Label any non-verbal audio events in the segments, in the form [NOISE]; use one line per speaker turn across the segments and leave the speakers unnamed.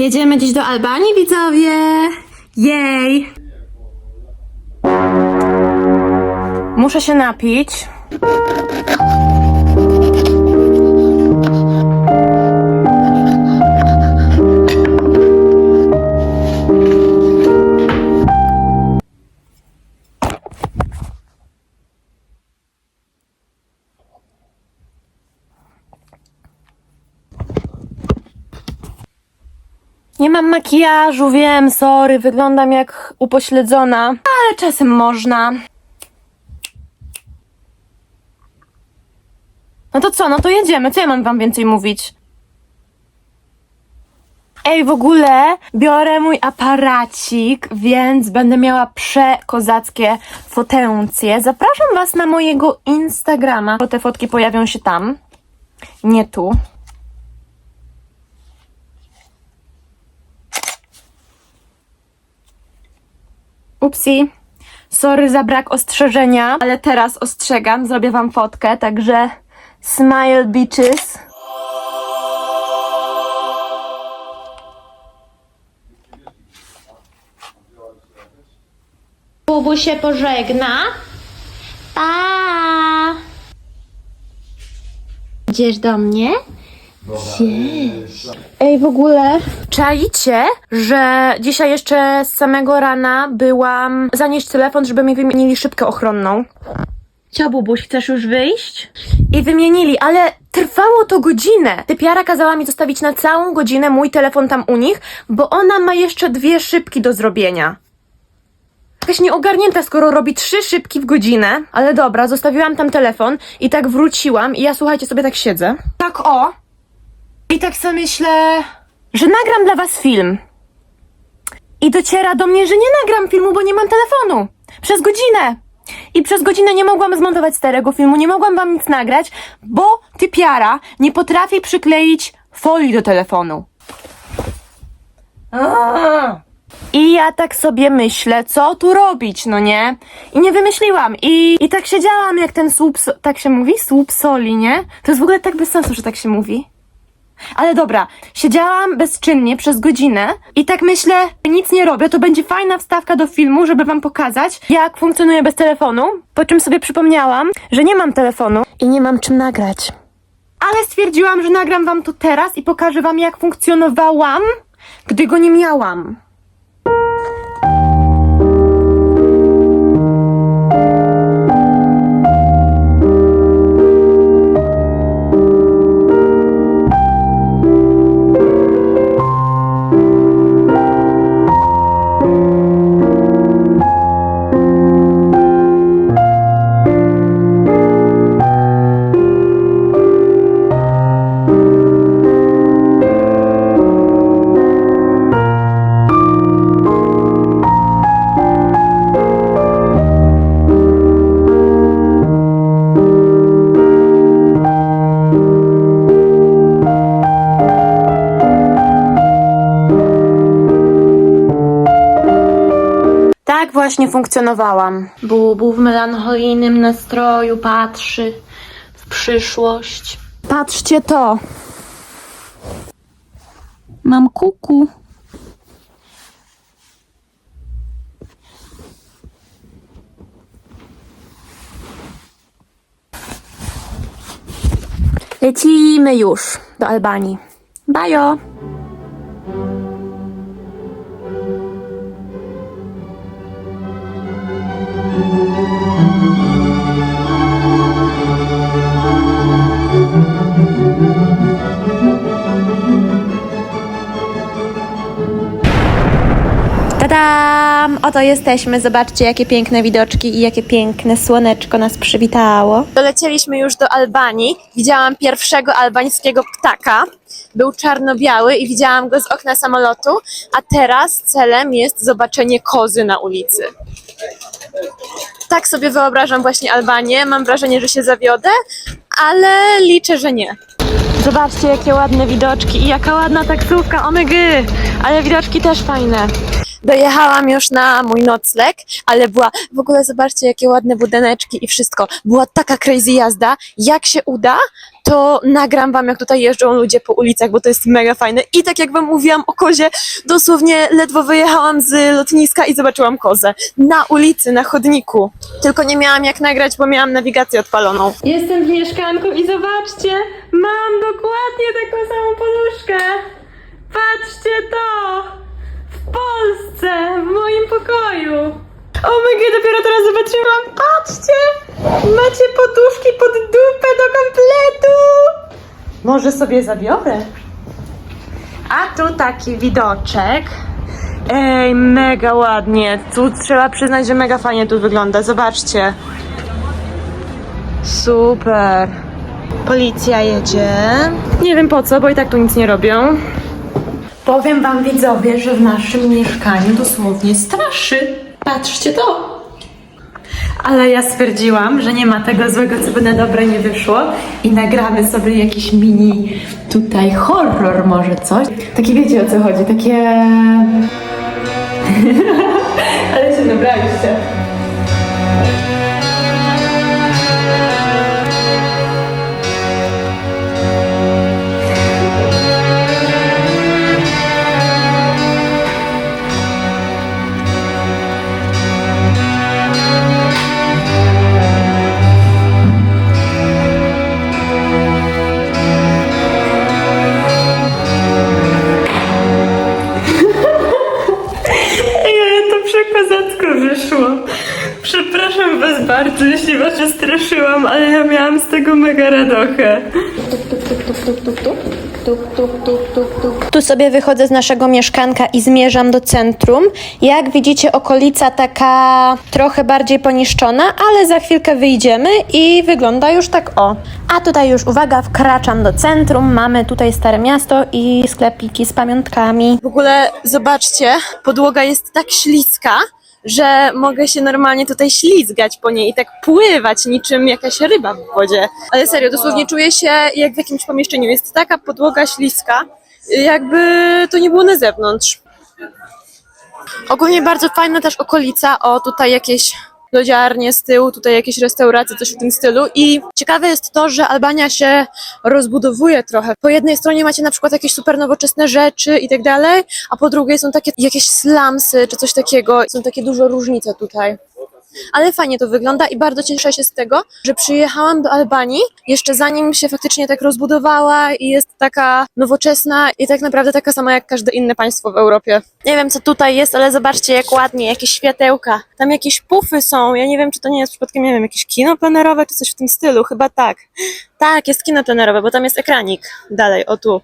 Jedziemy dziś do Albanii, widzowie! Jej! Muszę się napić. Nie mam makijażu, wiem, sorry, wyglądam jak upośledzona, ale czasem można. No to co, no to jedziemy, co ja mam wam więcej mówić? Ej, w ogóle biorę mój aparacik, więc będę miała przekozackie fotencje. Zapraszam was na mojego Instagrama, bo te fotki pojawią się tam, nie tu. Upsi. Sorry za brak ostrzeżenia, ale teraz ostrzegam, zrobię wam fotkę, także smile bitches. Bubu się pożegna. Pa! Idziesz do mnie? Ej, w ogóle czaicie, że dzisiaj jeszcze z samego rana byłam zanieść telefon, żeby mi wymienili szybkę ochronną. Cio, Bubuś, chcesz już wyjść? I wymienili, ale trwało to godzinę. Typiara kazała mi zostawić na całą godzinę mój telefon tam u nich, bo ona ma jeszcze dwie szybki do zrobienia. Jakaś nieogarnięta, skoro robi trzy szybki w godzinę. Ale dobra, zostawiłam tam telefon i tak wróciłam i ja, słuchajcie, sobie tak siedzę. Tak o, i tak sobie myślę, że nagram dla was film. I dociera do mnie, że nie nagram filmu, bo nie mam telefonu. Przez godzinę. I przez godzinę nie mogłam zmontować starego filmu, nie mogłam wam nic nagrać, bo typiara nie potrafi przykleić folii do telefonu. Aaaa. I ja tak sobie myślę, co tu robić, no nie? I nie wymyśliłam. I, i tak siedziałam jak ten słup, so- tak się mówi? Słup soli, nie? To jest w ogóle tak bez sensu, że tak się mówi. Ale dobra, siedziałam bezczynnie przez godzinę i tak myślę, nic nie robię, to będzie fajna wstawka do filmu, żeby wam pokazać, jak funkcjonuję bez telefonu. Po czym sobie przypomniałam, że nie mam telefonu i nie mam czym nagrać. Ale stwierdziłam, że nagram wam to teraz i pokażę wam, jak funkcjonowałam, gdy go nie miałam. Funkcjonowałam. Bubu w melancholijnym nastroju patrzy w przyszłość. Patrzcie to. Mam kuku. Lecimy już do Albanii. Bajo! Oto jesteśmy. Zobaczcie, jakie piękne widoczki i jakie piękne słoneczko nas przywitało. Dolecieliśmy już do Albanii. Widziałam pierwszego albańskiego ptaka. Był czarno-biały i widziałam go z okna samolotu, a teraz celem jest zobaczenie kozy na ulicy. Tak sobie wyobrażam właśnie Albanię. Mam wrażenie, że się zawiodę, ale liczę, że nie. Zobaczcie, jakie ładne widoczki i jaka ładna taksówka, omygy! Ale widoczki też fajne. Dojechałam już na mój nocleg, ale była, w ogóle zobaczcie jakie ładne budyneczki i wszystko. Była taka crazy jazda. Jak się uda, to nagram wam jak tutaj jeżdżą ludzie po ulicach, bo to jest mega fajne. I tak jak wam mówiłam o kozie, dosłownie ledwo wyjechałam z lotniska i zobaczyłam kozę. Na ulicy, na chodniku. Tylko nie miałam jak nagrać, bo miałam nawigację odpaloną. Jestem w mieszkanku i zobaczcie, mam dokładnie taką samą poduszkę. Patrzcie to! Polsce, w moim pokoju. O my god, dopiero teraz zobaczyłam. Patrzcie! Macie poduszki pod dupę do kompletu. Może sobie zabiorę. A tu taki widoczek. Ej, mega ładnie. Tu trzeba przyznać, że mega fajnie tu wygląda. Zobaczcie. Super. Policja jedzie. Nie wiem po co, bo i tak tu nic nie robią. Powiem wam widzowie, że w naszym mieszkaniu dosłownie straszy. Patrzcie to. Ale ja stwierdziłam, że nie ma tego złego, co by na dobre nie wyszło i nagramy sobie jakiś mini tutaj horror może coś. Takie wiecie o co chodzi, takie... [LAUGHS] Ale się nabraliście. Radochę. Tu sobie wychodzę z naszego mieszkanka i zmierzam do centrum. Jak widzicie, okolica taka trochę bardziej poniszczona, ale za chwilkę wyjdziemy i wygląda już tak o. A tutaj już uwaga, wkraczam do centrum. Mamy tutaj Stare Miasto i sklepiki z pamiątkami. W ogóle zobaczcie, podłoga jest tak śliska, że mogę się normalnie tutaj ślizgać po niej i tak pływać niczym jakaś ryba w wodzie. Ale serio, dosłownie czuję się jak w jakimś pomieszczeniu. Jest taka podłoga śliska, jakby to nie było na zewnątrz. Ogólnie bardzo fajna też okolica. O, tutaj jakieś lodziarnie z tyłu, tutaj jakieś restauracje, coś w tym stylu. I ciekawe jest to, że Albania się rozbudowuje trochę. Po jednej stronie macie na przykład jakieś super nowoczesne rzeczy i tak dalej, a po drugiej są takie jakieś slumsy czy coś takiego. Są takie duże różnice tutaj. Ale fajnie to wygląda i bardzo cieszę się z tego, że przyjechałam do Albanii jeszcze zanim się faktycznie tak rozbudowała i jest taka nowoczesna i tak naprawdę taka sama jak każde inne państwo w Europie. Nie wiem co tutaj jest, ale zobaczcie jak ładnie, jakieś światełka. Tam jakieś pufy są, ja nie wiem czy to nie jest przypadkiem, nie wiem, jakieś kino plenerowe czy coś w tym stylu, chyba tak. Tak, jest kino plenerowe, bo tam jest ekranik dalej, o tu.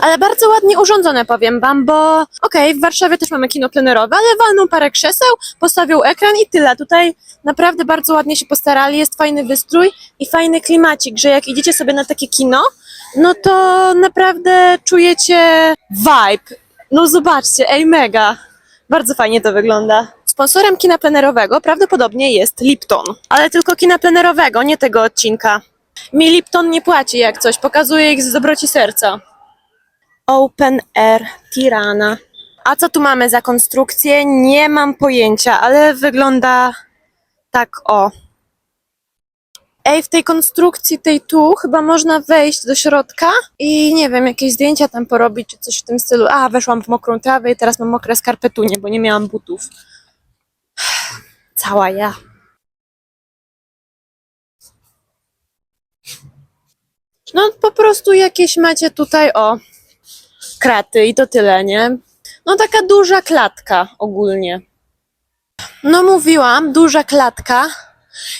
Ale bardzo ładnie urządzone, powiem wam, bo okej, w Warszawie też mamy kino plenerowe, ale walną parę krzeseł, postawił ekran i tyle. Tutaj naprawdę bardzo ładnie się postarali, jest fajny wystrój i fajny klimacik, że jak idziecie sobie na takie kino, no to naprawdę czujecie vibe. No zobaczcie, ej mega. Bardzo fajnie to wygląda. Sponsorem kina plenerowego prawdopodobnie jest Lipton, ale tylko kina plenerowego, nie tego odcinka. Mi Lipton nie płaci jak coś, pokazuje ich z dobroci serca. Open Air Tirana. A co tu mamy za konstrukcję? Nie mam pojęcia, ale wygląda tak o. Ej, w tej konstrukcji, tej tu, chyba można wejść do środka i nie wiem, jakieś zdjęcia tam porobić, czy coś w tym stylu. A, weszłam w mokrą trawę i teraz mam mokre skarpetunie, bo nie miałam butów. [SIGHS] Cała ja. No po prostu jakieś macie tutaj, o, kraty i to tyle, nie? No taka duża klatka ogólnie. No mówiłam, duża klatka.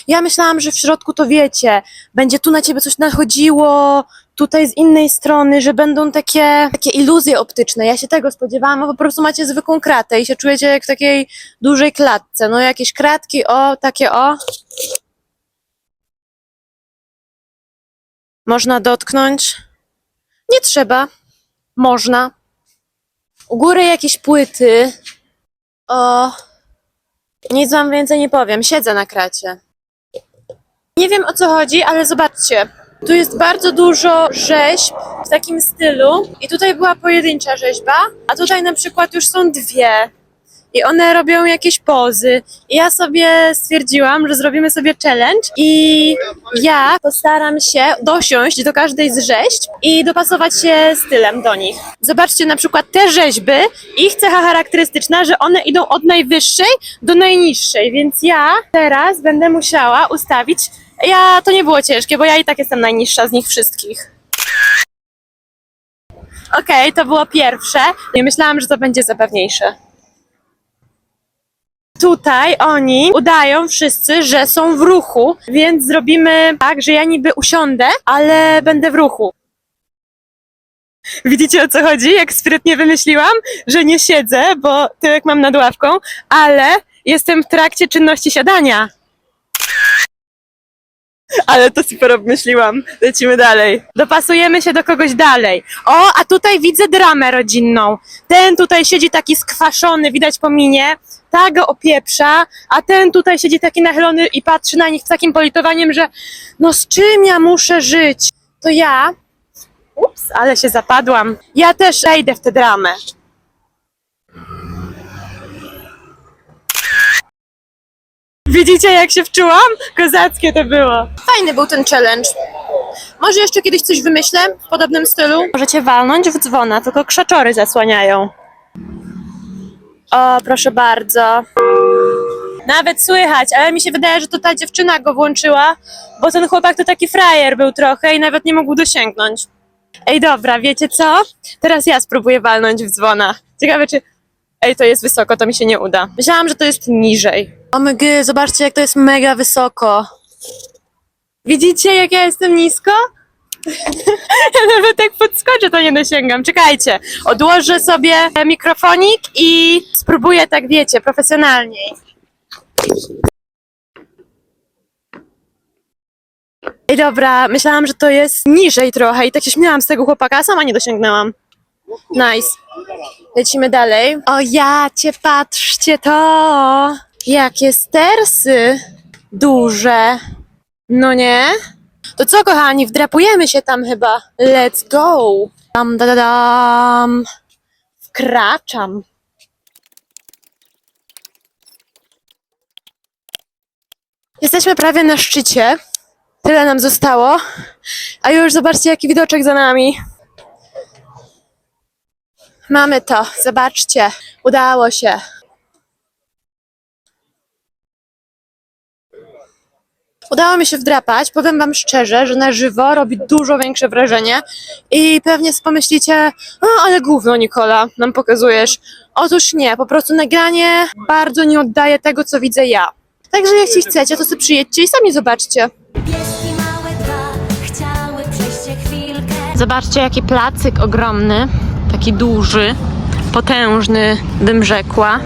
Ja myślałam, że w środku to wiecie, będzie tu na ciebie coś nachodziło, tutaj z innej strony, że będą takie, takie iluzje optyczne. Ja się tego spodziewałam, a po prostu macie zwykłą kratę i się czujecie jak w takiej dużej klatce. No jakieś kratki, o, takie o. Można dotknąć. Nie trzeba. Można. U góry jakieś płyty. O. Nic wam więcej nie powiem. Siedzę na kracie. Nie wiem o co chodzi, ale zobaczcie. Tu jest bardzo dużo rzeźb w takim stylu. I tutaj była pojedyncza rzeźba, a tutaj na przykład już są dwie. I one robią jakieś pozy. I ja sobie stwierdziłam, że zrobimy sobie challenge i ja postaram się dosiąść do każdej z rzeźb i dopasować się stylem do nich. Zobaczcie na przykład te rzeźby, ich cecha charakterystyczna, że one idą od najwyższej do najniższej, więc ja teraz będę musiała ustawić. Ja to nie było ciężkie, bo ja i tak jestem najniższa z nich wszystkich. Okej, to było pierwsze. Nie myślałam, że to będzie zabawniejsze. Tutaj oni udają wszyscy, że są w ruchu, więc zrobimy tak, że ja niby usiądę, ale będę w ruchu. Widzicie o co chodzi? Jak sprytnie wymyśliłam, że nie siedzę, bo tyłek mam nad ławką, ale jestem w trakcie czynności siadania. Ale to super obmyśliłam. Lecimy dalej. Dopasujemy się do kogoś dalej. O, a tutaj widzę dramę rodzinną. Ten tutaj siedzi taki skwaszony, widać po minie. Ta go opieprza, a ten tutaj siedzi taki nachylony i patrzy na nich z takim politowaniem, że no z czym ja muszę żyć? To ja, ups, ale się zapadłam. Ja też wejdę w tę dramę. Widzicie, jak się wczułam? Kozackie to było. Fajny był ten challenge. Może jeszcze kiedyś coś wymyślę w podobnym stylu? Możecie walnąć w dzwona, tylko krzaczory zasłaniają. O, proszę bardzo. Nawet słychać, ale mi się wydaje, że to ta dziewczyna go włączyła, bo ten chłopak to taki frajer był trochę i nawet nie mógł dosięgnąć. Ej, dobra, wiecie co? Teraz ja spróbuję walnąć w dzwona. Ciekawe, czy... Ej, to jest wysoko, to mi się nie uda. Myślałam, że to jest niżej. Omg, zobaczcie, jak to jest mega wysoko. Widzicie, jak ja jestem nisko? ja nawet jak podskoczę, to nie dosięgam. Czekajcie, odłożę sobie mikrofonik i spróbuję tak, wiecie, profesjonalniej. Ej, dobra, myślałam, że to jest niżej trochę i tak się śmiałam z tego chłopaka, sama nie dosięgnęłam. Nice. Lecimy dalej. O ja cię, patrzcie to! Jakie stersy duże. No nie? To co, kochani, wdrapujemy się tam chyba. Let's go! Dam, da, da, dam. Wkraczam. Jesteśmy prawie na szczycie. Tyle nam zostało. A już zobaczcie, jaki widoczek za nami. Mamy to, zobaczcie. Udało się. Udało mi się wdrapać. Powiem Wam szczerze, że na żywo robi dużo większe wrażenie. I pewnie pomyślicie, o, ale gówno, Nikola, nam pokazujesz. Otóż nie, po prostu nagranie bardzo nie oddaje tego, co widzę ja. Także jeśli chcecie, to sobie przyjedźcie i sami zobaczcie.
Pieski małe dwa chciały przejść chwilkę.
Zobaczcie, jaki placyk ogromny, taki duży, potężny, bym rzekła.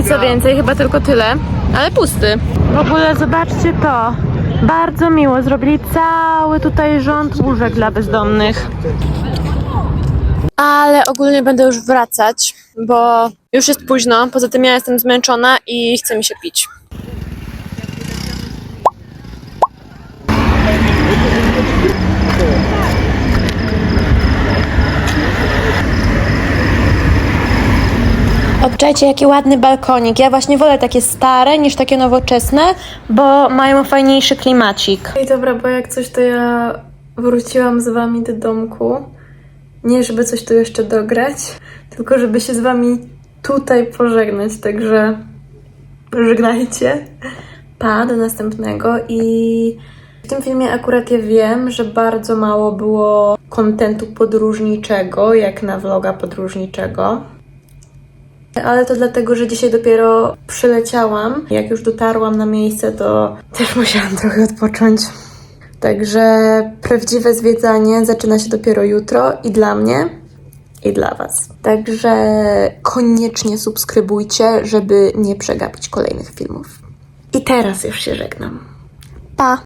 I co więcej, chyba tylko tyle, ale pusty. W ogóle zobaczcie to. Bardzo miło, zrobili cały tutaj rząd łóżek dla bezdomnych. Ale ogólnie będę już wracać, bo już jest późno. Poza tym ja jestem zmęczona i chce mi się pić. Obczajcie, jaki ładny balkonik. Ja właśnie wolę takie stare niż takie nowoczesne, bo mają fajniejszy klimacik.
Ej, dobra, bo jak coś, to ja wróciłam z wami do domku. Nie, żeby coś tu jeszcze dograć, tylko żeby się z wami tutaj pożegnać, także żegnajcie. Pa, do następnego i w tym filmie akurat ja wiem, że bardzo mało było kontentu podróżniczego, jak na vloga podróżniczego. Ale to dlatego, że dzisiaj dopiero przyleciałam. Jak już dotarłam na miejsce, to też [LAUGHS] musiałam trochę odpocząć. Także prawdziwe zwiedzanie zaczyna się dopiero jutro i dla mnie, i dla Was. Także koniecznie subskrybujcie, żeby nie przegapić kolejnych filmów. I teraz już się żegnam. Pa!